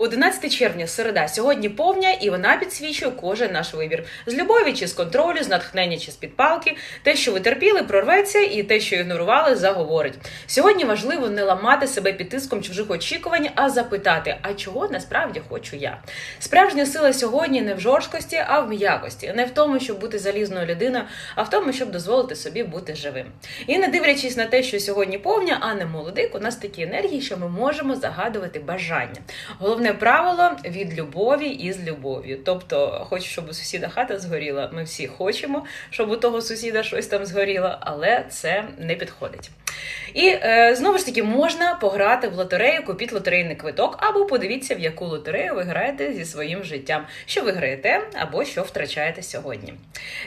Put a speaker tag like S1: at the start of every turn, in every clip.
S1: 11 червня, середа. Сьогодні повня, і вона підсвічує кожен наш вибір. З любові чи з контролю, з натхнення чи з підпалки. Те, що ви терпіли, прорветься, і те, що ігнорували, заговорить. Сьогодні важливо не ламати себе під тиском чужих очікувань, а запитати, а чого насправді хочу я. Справжня сила сьогодні не в жорсткості, а в м'якості, не в тому, щоб бути залізною людиною, а в тому, щоб дозволити собі бути живим. І не дивлячись на те, що сьогодні повня, а не молодик, у нас такі енергії, що ми можемо загадувати бажання. Головне правило від любові і з любов'ю. Тобто, хочу, щоб у сусіда хата згоріла. Ми всі хочемо, щоб у того сусіда щось там згоріло, але це не підходить. І е, знову ж таки можна пограти в лотерею, купіть лотерейний квиток, або подивіться, в яку лотерею ви граєте зі своїм життям, що ви граєте або що втрачаєте сьогодні.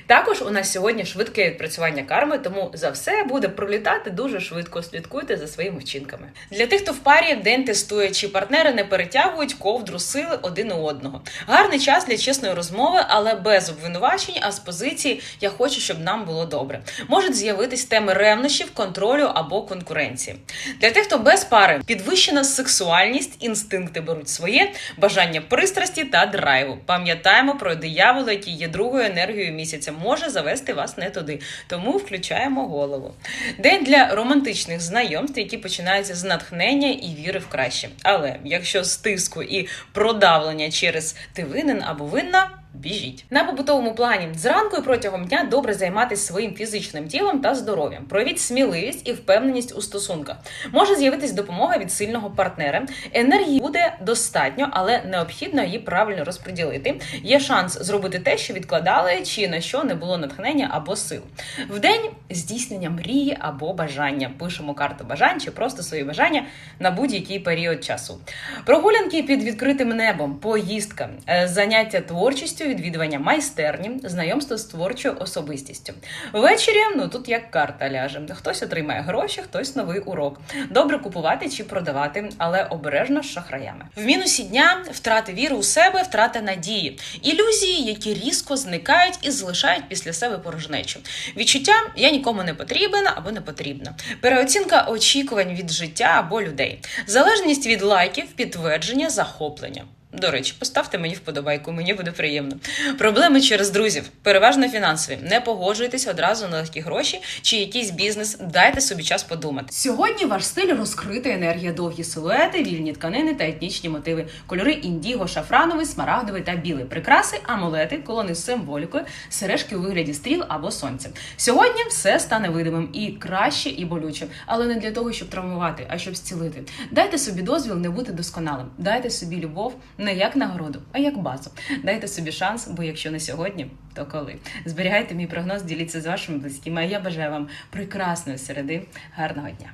S1: Також у нас сьогодні швидке відпрацювання карми, тому за все буде пролітати дуже швидко. Слідкуйте за своїми вчинками. Для тих, хто в парі день тестує, чи партнери не перетягують ковдру сили один у одного. Гарний час для чесної розмови, але без обвинувачень, а з позиції я хочу, щоб нам було добре. Можуть з'явитись теми ревнощів, контролю або конкуренції. Для тих, хто без пари, підвищена сексуальність, інстинкти беруть своє, бажання пристрасті та драйву. Пам'ятаємо про диявола, який є другою енергією місяця, може завести вас не туди. Тому включаємо голову. День для романтичних знайомств, які починаються з натхнення і віри в краще. Але якщо з тиску і продавлення через ти винен або винна. Біжіть на побутовому плані зранку і протягом дня добре займатися своїм фізичним тілом та здоров'ям. Проявіть сміливість і впевненість у стосунках. Може з'явитись допомога від сильного партнера. Енергії буде достатньо, але необхідно її правильно розподілити. Є шанс зробити те, що відкладали, чи на що не було натхнення або сил. Вдень здійснення мрії або бажання. Пишемо карту бажань чи просто свої бажання на будь-який період часу. Прогулянки під відкритим небом, поїздка, е, заняття творчістю, відвідування майстерні, знайомство з творчою особистістю. Ввечері, ну тут як карта ляже. Хтось отримає гроші, хтось новий урок. Добре купувати чи продавати, але обережно з шахраями. В мінусі дня втрати віри у себе, втрата надії, ілюзії, які різко зникають і залишають після себе порожнечу. Відчуття я нікому не потрібен або не потрібна. Переоцінка очікувань від життя або людей, залежність від лайків, підтвердження, захоплення. До речі, поставте мені вподобайку, мені буде приємно. Проблеми через друзів, переважно фінансові. Не погоджуйтесь одразу на легкі гроші чи якийсь бізнес. Дайте собі час подумати. Сьогодні ваш стиль розкрита енергія, довгі силуети, вільні тканини та етнічні мотиви. Кольори індіго, шафрановий, смарагдовий та білий. Прикраси, амулети, колони з символікою, сережки у вигляді стріл або сонця. Сьогодні все стане видимим і краще, і болюче, але не для того, щоб травмувати, а щоб зцілити. Дайте собі дозвіл не бути досконалим. Дайте собі любов не як нагороду, а як базу. Дайте собі шанс, бо якщо не сьогодні, то коли. Зберігайте мій прогноз, діліться з вашими близькими. А я бажаю вам прекрасної середи, гарного дня.